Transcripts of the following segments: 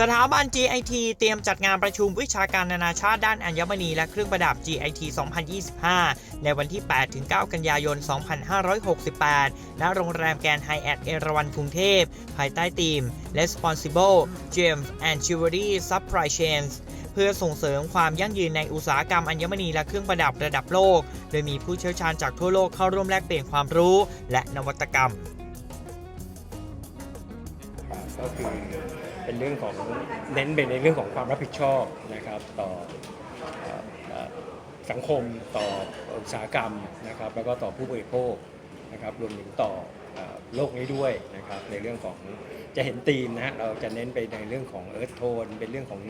สถาบัน GIT เตรียมจัดงานประชุมวิชาการนานาชาติด้านอัญมณีและเครื่องประดับ GIT 2025 ในวันที่ 8-9 กันยายน 2568 ณ โรงแรมแกรนด์ไฮแอทเอราวันกรุงเทพ ภายใต้ธีม Responsible Gems and Jewelry Supply Chains เพื่อส่งเสริมความยั่งยืนในอุตสาหกรรมอัญมณีและเครื่องประดับระดับโลก โดยมีผู้เชี่ยวชาญจากทั่วโลกเข้าร่วมแลกเปลี่ยนความรู้และนวัตกรรมก็คือ เป็นเรื่องของเน้นเป็นในเรื่องของความรับผิดชอบนะครับต่อสังคมต่ออุตสาหกรรมนะครับแล้วก็ต่อผู้บริโภคนะครับรวมถึงต่อโลกนี้ด้วยนะครับในเรื่องของจะเห็นธีมนะฮะเราจะเน้นไปในเรื่องของเอิร์ธโทนเป็นเรื่องของ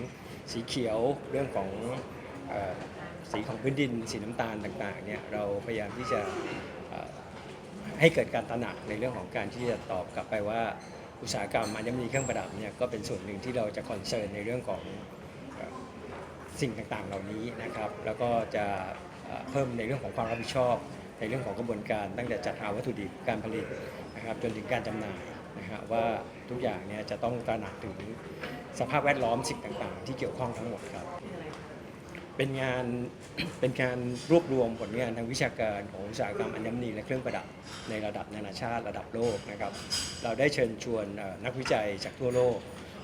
สีเขียว เรื่องของสีของพื้นดิน สีน้ำตาลต่างๆเนี่ยเราพยายามที่จะให้เกิดการตระหนักในเรื่องของการที่จะตอบกลับไปว่า อุตสาหกรรมอัญมณีเครื่องประดับเนี่ยก็เป็นส่วนหนึ่งที่เราจะคอนเซิร์นในเรื่องของสิ่งต่างๆเหล่านี้นะครับ แล้วก็จะเพิ่มในเรื่องของความรับผิดชอบ ในเรื่องของกระบวนการตั้งแต่จัดหาวัตถุดิบการผลิตนะครับจนถึงการจำหน่ายนะฮะว่าทุกอย่างเนี่ยจะต้องตระหนักถึงสภาพแวดล้อมสิ่งต่างๆ ที่เกี่ยวข้องทั้งหมดครับ เป็นงาน เป็นการรวบรวมผลงานทางวิชาการของอุตสาหกรรมอัญมณีและเครื่องประดับในระดับนานาชาติระดับโลกนะครับ เราได้เชิญชวนเอ่อนักวิจัยจากทั่วโลก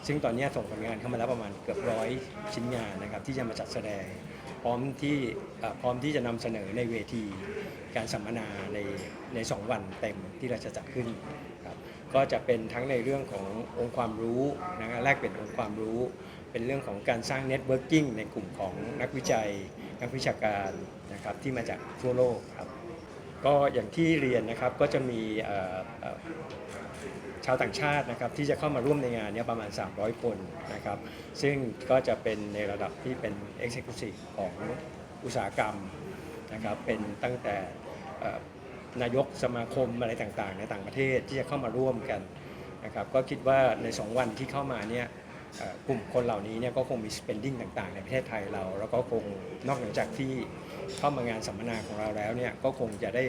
ซึ่งตอนนี้ส่งผลงานเข้ามาแล้วประมาณเกือบร้อยชิ้นงานนะครับที่จะมาจัดแสดง พร้อมที่เอ่อพร้อมที่จะนำเสนอในเวที การสัมมนาในในสองวันเต็มที่เราจะจัดขึ้น ก็จะเป็นทั้งในเรื่องขององค์ความรู้นะแลกเปลี่ยนองค์ความรู้ เป็นเรื่องของการสร้างเน็ตเวิร์กิ่งในกลุ่มของนักวิจัย นักวิชาการนะครับที่มาจากทั่วโลกครับ ก็อย่างที่เรียนนะครับก็จะมีชาวต่างชาตินะครับที่จะเข้ามาร่วมในงานนี้ประมาณ 300 คนนะครับ ซึ่งก็จะเป็นในระดับที่เป็น Executive ของอุตสาหกรรมนะครับเป็นตั้งแต่ นายกสมาคมอะไรต่างๆ ในต่างประเทศที่จะเข้ามาร่วมกันนะครับก็คิดว่าใน 2 วันที่เข้ามาเนี่ยกลุ่มคนเหล่านี้เนี่ยก็คงมี spending ต่างๆ ในประเทศไทยเรา แล้วก็คงนอกเหนือจากที่เข้ามางานสัมมนาของเราแล้วเนี่ยก็คงจะได้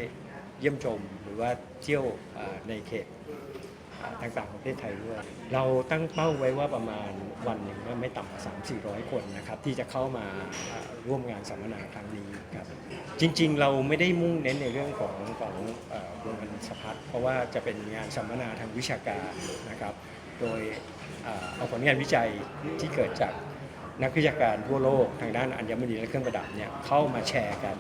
เยี่ยมชมหรือว่าเที่ยวในเขตต่างๆของประเทศไทยด้วย เราตั้งเป้าไว้ว่าประมาณวันหนึ่งไม่ต่ำกว่า3 4 0 0 คนนะครับที่จะเข้ามาอ่าร่วมงานสัมมนาครั้งนี้ครับ จริงๆ เราไม่ได้มุ่งเน้นในเรื่องของของเอ่อวงเงินสะพัดเพราะว่าจะเป็นงานสัมมนาทางวิชาการนะครับ โดยอ่าเอาผลงานวิจัยที่เกิดจากนักวิชาการทั่วโลกทางด้านอัญมณีและเครื่องประดับเนี่ยเข้ามาแชร์กัน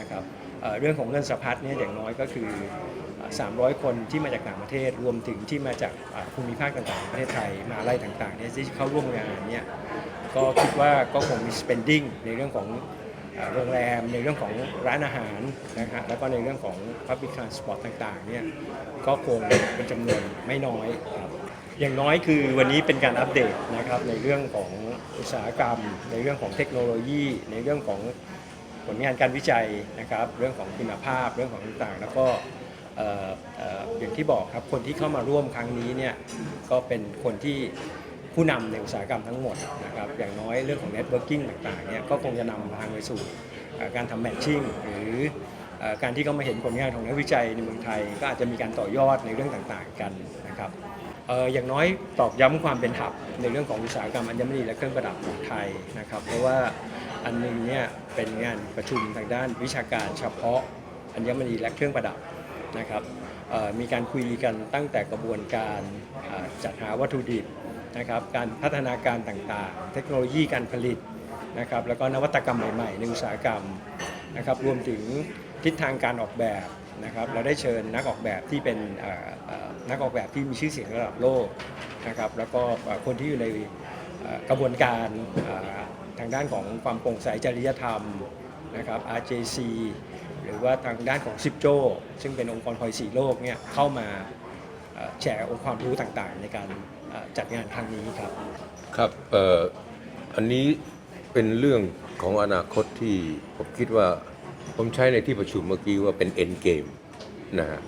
นะครับเอ่อเรื่องของเงินสะพัดเนี่ยอย่างน้อยก็คือ300 คนที่มาจากต่างประเทศรวมถึงที่มาจากอ่าภูมิภาคต่างๆของประเทศไทยมหาลัยต่างๆเนี่ยที่เข้าร่วมงานเนี่ย ก็คิดว่าก็คงมี spending ในเรื่องของ โรงแรมในเรื่องของร้านอาหารนะฮะแล้วก็ในเรื่องของ public transport ต่างๆเนี่ยก็คงเป็นจำนวนไม่น้อยครับอย่างน้อยคือวันนี้เป็นการอัปเดตนะครับในเรื่องของอุตสาหกรรม ในเรื่องของเทคโนโลยี ในเรื่องของผลงานการวิจัยนะครับเรื่องของคุณภาพเรื่องของต่างๆ แล้วก็อย่างที่บอกครับคนที่เข้ามาร่วมครั้งนี้เนี่ยก็เป็นคนที่ ผู้นำในอุตสาหกรรมทั้งหมดนะครับอย่างน้อยเรื่องของ networking ต่างๆเนี่ยก็คงจะนำทางไปสู่การทำแมทชิ่งหรือการที่เขามาเห็นผลงานของนักวิจัยในเมืองไทย ก็อาจจะมีการต่อยอดในเรื่องต่างๆกันนะครับอย่างน้อยตอกย้ำความเป็นหับในเรื่องของอุตสาหกรรมอัญมณีและเครื่องประดับของไทยนะครับ เพราะว่าอันหนึงเนี่ยเป็นงานประชุมทางด้านวิชาการเฉพาะอัญมณีและเครื่องประดับนะครับมีการคุยกันตั้งแต่กระบวนการจัดหาวัตถุดิบ นะครับการพัฒนาการต่างๆ เทคโนโลยีการผลิตนะครับแล้วก็นวัตกรรมใหม่ๆในอุตสาหกรรมนะครับรวมถึงทิศทางการออกแบบนะครับเราได้เชิญนักออกแบบที่เป็นนักออกแบบที่มีชื่อเสียงระดับโลกนะครับแล้วก็คนที่อยู่ในกระบวนการทางด้านของความโปร่งใสจริยธรรมนะครับ RJC หรือว่าทางด้านของซิปโจซึ่งเป็นองค์กรพลอยสีโลกเนี่ยเข้ามาแชร์องค์ความรู้ต่างๆ ในการ จัดงานครั้งนี้ครับ ครับเอ่ออันนี้เป็นเรื่องของอนาคตที่ผมคิดว่าผมใช้ในที่ประชุมเมื่อกี้ว่าเป็น end game นะฮะ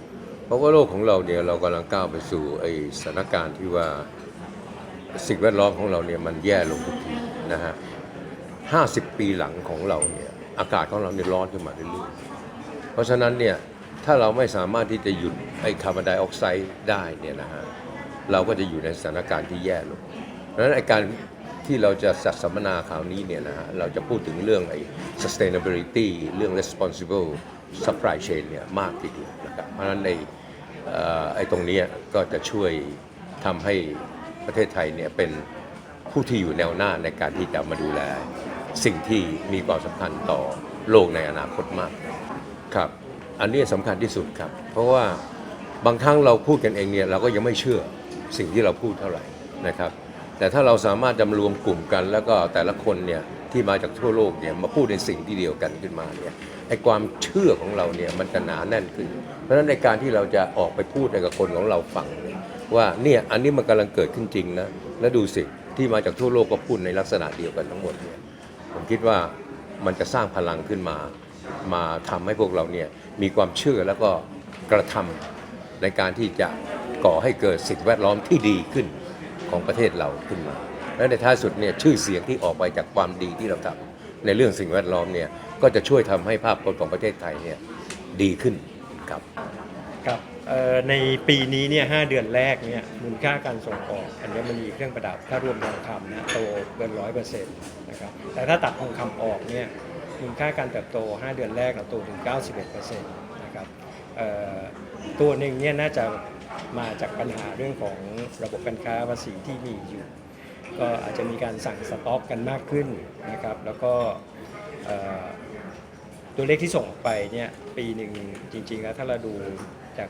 เพราะว่าโลกของเราเนี่ยเรากำลังก้าวไปสู่ไอสถานการณ์ที่ว่าสิ่งแวดล้อมของเราเนี่ยมันแย่ลงทุกทีนะฮะ50ปีหลังของเราเนี่ยอากาศของเราเนี่ยร้อนขึ้นมาเรื่อยๆเพราะฉะนั้นเนี่ยถ้าเราไม่สามารถที่จะหยุดไอ้คาร์บอนไดออกไซด์ได้เนี่ยนะฮะ เราก็จะอยู่ในสถานการณ์ที่แย่ลงดังนั้นการที่เราจะจัดสัมมนาคราวนี้เนี่ยนะฮะเราจะพูดถึงเรื่องไอ้ sustainability เรื่อง responsible supply chain เนี่ยมากทีเดียวนะครับเพราะฉะนั้นในไอ้ตรงนี้ก็จะช่วยทำให้ประเทศไทยเนี่ยเป็นผู้ที่อยู่แนวหน้าในการที่จะมาดูแล สิ่งที่มีความสำคัญต่อโลกในอนาคตมากครับ อันนี้สำคัญที่สุดครับ เพราะว่าบางครั้งเราพูดกันเองเนี่ยเราก็ยังไม่เชื่อ สิ่งที่เราพูดเท่าไหร่นะครับ แต่ถ้าเราสามารถจะมรวมกลุ่มกัน แล้วก็แต่ละคนเนี่ยที่มาจากทั่วโลกเนี่ยมาพูดในสิ่งที่เดียวกันขึ้นมาเนี่ยไอ้ความเชื่อของเราเนี่ยมันจะหนาแน่นขึ้น เพราะฉะนั้นในการที่เราจะออกไปพูดให้กับคนของเราฟังเนี่ยว่าเนี่ยอันนี้มันกำลังเกิดขึ้นจริงนะแล้วดูสิที่มาจากทั่วโลกก็พูดในลักษณะเดียวกันทั้งหมดเนี่ยผมคิดว่ามันจะสร้างพลังขึ้นมา มาทำให้พวกเราเนี่ยมีความเชื่อแล้วก็กระทำในการที่จะ ก่อให้เกิดสิ่งแวดล้อมที่ดีขึ้นของประเทศเราขึ้นมา และในท้ายสุดเนี่ยชื่อเสียงที่ออกไปจากความดีที่เราทำในเรื่องสิ่งแวดล้อมเนี่ยก็จะช่วยทำให้ภาพพจน์ของประเทศไทยเนี่ยดีขึ้นครับครับในปีนี้เนี่ยหเดือนแรกเนี่ยมูลค่าการส่งออกอัญมณีเครื่องประดับถ้ารวมทองคำนะโตเกินร้อยเปอร์เซ็นต์นะครับแต่ถ้าตัดทองคำออกเนี่ยมูลค่าการเติบโต 5 เดือนแรกเราโตถึง 91เปอร์เซ็นต์นะครับตัวหนึ่งเนี่ยน่าจะ มาจากปัญหาเรื่องของระบบการค้าภาษีที่มีอยู่ ก็อาจจะมีการสั่งสต็อกกันมากขึ้นนะครับ แล้วก็ตัวเลขที่ส่งออกไปเนี่ยปีหนึ่งจริงๆแล้วถ้าเราดูจาก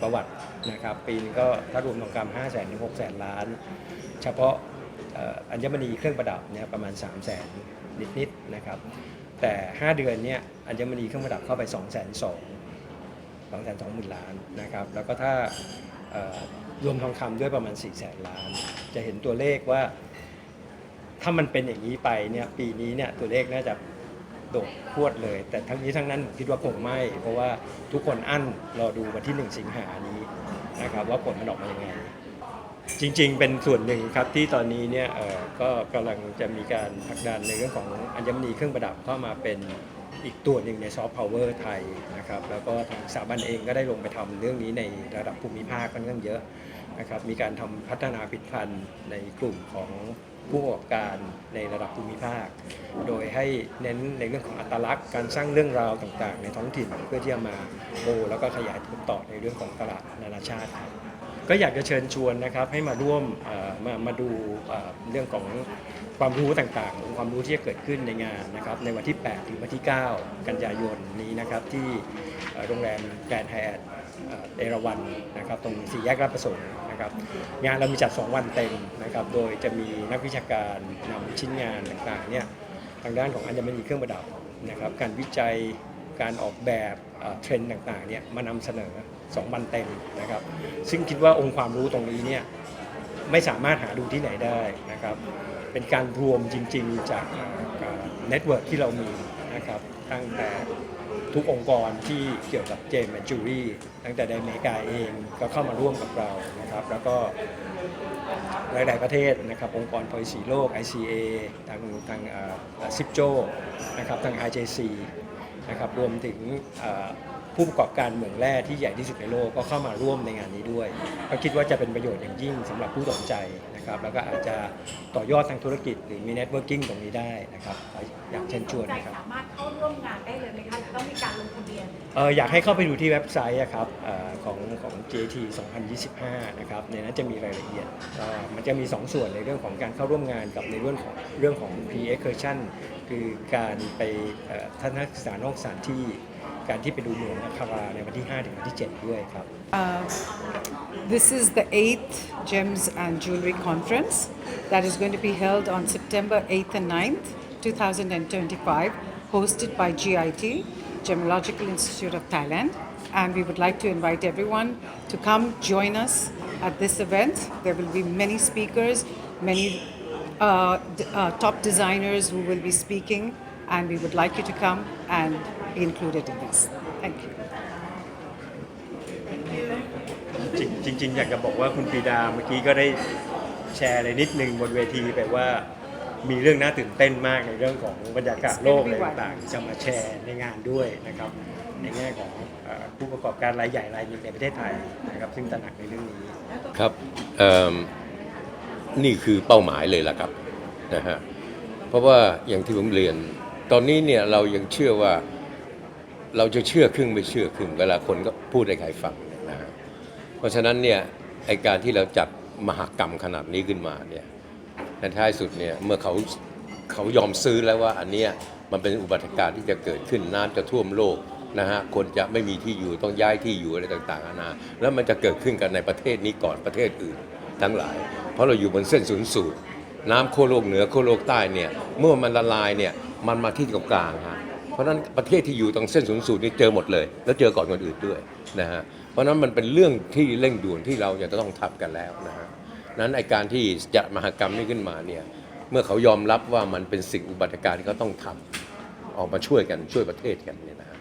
ประวัตินะครับปีนึงก็ถ้ารวมทองคำ5 0 0แสนถึง6แสนล้าน เฉพาะอัญมณีเครื่องประดับเนี่ยประมาณ3 0 0แสนนิดๆนะครับแต่ 5 เดือนเนี่ยอัญมณีเครื่องประดับเข้าไป2 2 0 0 0 2 2 0 0 0 ล้านนะครับแล้วก็ถ้ารวมทองคำด้วยประมาณ 4 0 0แสนล้าน จะเห็นตัวเลขว่า ถ้ามันเป็นอย่างนี้ไปเนี่ยปีนี้เนี่ยตัวเลขน่าจะโดดพรวดเลย แต่ทั้งนี้ทั้งนั้นผมคิดว่าคงไม่ เพราะว่าทุกคนอั้นรอดูวันที่ 1 สิงหานี้นะครับว่าผลมันออกมายังไง จริงๆ เป็นส่วนหนึ่งครับที่ตอนนี้เนี่ยก็กำลังจะมีการผลักดันในเรื่องของอัญมณีเครื่องประดับเข้ามาเป็น อีกตัวหนึ่งในซอฟต์พาวเวอร์ไทยนะครับแล้วก็ทางสถาบันเองก็ได้ลงไปทำเรื่องนี้ในระดับภูมิภาคค่อนข้างเยอะนะครับมีการทำพัฒนาผลิตภัณฑ์ในกลุ่มของผู้ประกอบการในระดับภูมิภาค โดยให้เน้นในเรื่องของอัตลักษณ์การสร้างเรื่องราวต่างๆ ในท้องถิ่นเพื่อที่จะมาโบแล้วก็ขยายผลต่อในเรื่องของตลาดนานาชาติครับ ก็อยากจะเชิญชวนนะครับให้มาร่วมมามาดูเรื่องของความรู้ต่างๆ องค์ความรู้ที่จะเกิดขึ้นในงานนะครับในวันที่ 8 ถึงวันที่ 9 กันยายนนี้นะครับที่โรงแรมแกรนด์ไฮแอทเอราวันนะครับตรงสี่แยกราชประสงค์นะครับงานเรามีจัด 2 วันเต็มนะครับโดยจะมีนักวิชาการนำชิ้นงานต่างๆเนี่ยทางด้านของอัญมณีเครื่องประดับนะครับการวิจัย การออกแบบเทรนด์ต่างๆเนี่ยมานำเสนอ 2 วันเต็มนะครับ ซึ่งคิดว่าองค์ความรู้ตรงนี้เนี่ยไม่สามารถหาดูที่ไหนได้นะครับ เป็นการรวมจริงๆจากเน็ตเวิร์กที่เรามีนะครับตั้งแต่ทุกองค์กรที่เกี่ยวกับเจมส์จูรี่ตั้งแต่ในอเมริกาเองก็เข้ามาร่วมกับเรานะครับ แล้วก็หลาย ๆ ประเทศนะครับ องค์กร policy โลก ICA ทางทางซิปโจนะครับทาง IJC นะครับรวมถึงผู้ประกอบการเหมืองแร่ที่ใหญ่ที่สุดในโลกก็เข้ามาร่วมในงานนี้ด้วยก็คิดว่าจะเป็นประโยชน์อย่างยิ่งสำหรับผู้สนใจ นะครับแล้วก็อาจจะต่อยอดทางธุรกิจหรือมีเน็ตเวิร์กิ่งตรงนี้ได้นะครับขออยากเชิญชวนใจนะครับสามารถเข้าร่วมงานได้เลยไหมคะหรือต้องมีการลงทะเบียนเอออยากให้เข้าไปดูที่เว็บไซต์อะครับเออของของ JT 2025 นะครับในนั้นจะมีรายละเอียดก็มันจะมี 2 ส่วนในเรื่องของการเข้าร่วมงานกับในเรื่องของเรื่องของ p excursion คือการไปเอ่อทัศนศึกษานอกสถานที่ การที่ไปดูเมืองนาคาราในวันที่ 5 ถึงวันที่ 7 ด้วยครับ Uh, this is the eighth Gems and Jewelry Conference that is going to be held on September 8th and 9th, 2025, hosted by GIT, Gemological Institute of Thailand. And we would like to invite everyone to come join us at this event. There will be many speakers, many uh, d- uh, top designers who will be speaking, and we would like you to come and be included in this. Thank you. จริงจริงๆอยากจะบอกว่าคุณปรีดาเมื่อกี้ก็ได้แชร์อะไรนิดนึงบนเวทีไปว่ามีเรื่องน่าตื่นเต้นมากในเรื่องของบรรยากาศโลกอะไรต่างๆจะมาแชร์ในงานด้วยนะครับในแง่ของเอ่อผู้ประกอบการรายใหญ่รายหนึ่งในประเทศไทยนะครับซึ่งตระหนักในเรื่องนี้ ครับเอิ่มนี่คือเป้าหมายเลยล่ะครับนะฮะเพราะว่าอย่างที่ผมเรียน ตอนนี้เนี่ยเรายังเชื่อว่า เราจะเชื่อครึ่งไม่เชื่อครึ่ง เวลาคนก็พูดให้ใครฟังนะเพราะฉะนั้นเนี่ยไอการที่เราจัดมหกรรมขนาดนี้ขึ้นมาเนี่ยในท้ายสุดเนี่ยเมื่อเขาเขายอมซื้อแล้วว่าอันเนี้ยมันเป็นอุบัติการณ์ที่จะเกิดขึ้นน้ำจะท่วมโลกนะฮะคนจะไม่มีที่อยู่ต้องย้ายที่อยู่อะไรต่างๆนานาแล้วมันจะเกิดขึ้นกันในประเทศนี้ก่อนประเทศอื่นทั้งหลาย เพราะเราอยู่บนเส้นศูนย์สูตรน้ำโคโลกเหนือโคโลกใต้เนี่ยเมื่อมันละลายเนี่ยมันมาที่ตรงกลางฮะ เพราะนั้นประเทศที่อยู่ตรงเส้นศูนย์สูตรนี่เจอหมดเลย แล้วเจอก่อนคนอื่นด้วยนะฮะเพราะนั้นมันเป็นเรื่องที่เร่งด่วนที่เราจะต้องทำกันแล้วนะฮะนั้นไอการที่จะมหกรรมนี้ขึ้นมาเนี่ยเมื่อเขายอมรับว่ามันเป็นสิ่งอุบัติการที่เขาต้องทำออกมาช่วยกันช่วยประเทศกันเนี่ยนะฮะ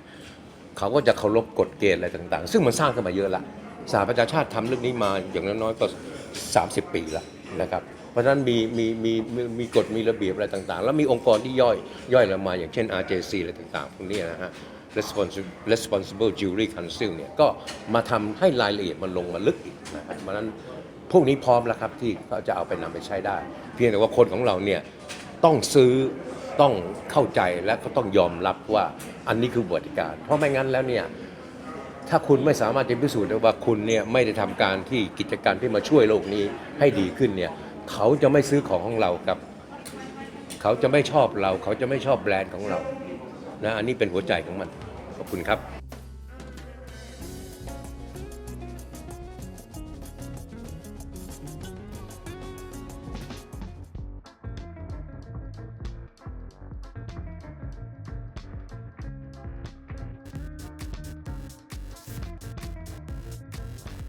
เขาก็จะเคารพกฎเกณฑ์อะไรต่างๆ ซึ่งมันสร้างขึ้นมาเยอะละสหประชาชาติทำเรื่องนี้มาอย่างน้อยๆก็ 30 ปีล้วนะครับ เพราะฉะนั้นมีมีมีมีกฎมีระเบียบอะไรต่างๆ แล้วมีองค์กรที่ย่อยย่อยลงมาอย่างเช่น RJC อะไรต่างๆพวกนี้นะฮะ Responsible Responsible Jewelry Council เนี่ยก็มาทำให้รายละเอียดมันลงมาลึกอีกนะครับเพราะฉะนั้นพวกนี้พร้อมแล้วครับที่เขาจะเอาไปนำไปใช้ได้ เพียงแต่ว่าคนของเราเนี่ยต้องซื้อต้องเข้าใจและก็ต้องยอมรับว่าอันนี้คือบริการ เพราะไม่งั้นแล้วเนี่ยถ้าคุณไม่สามารถจะพิสูจน์ได้ว่าคุณเนี่ยไม่ได้ทำการที่กิจการที่มาช่วยโลกนี้ให้ดีขึ้นเนี่ย เขาจะไม่ซื้อของของเรากับ เขาจะไม่ชอบเรา เขาจะไม่ชอบแบรนด์ของเรานะอันนี้เป็นหัวใจของมันขอบคุณครับ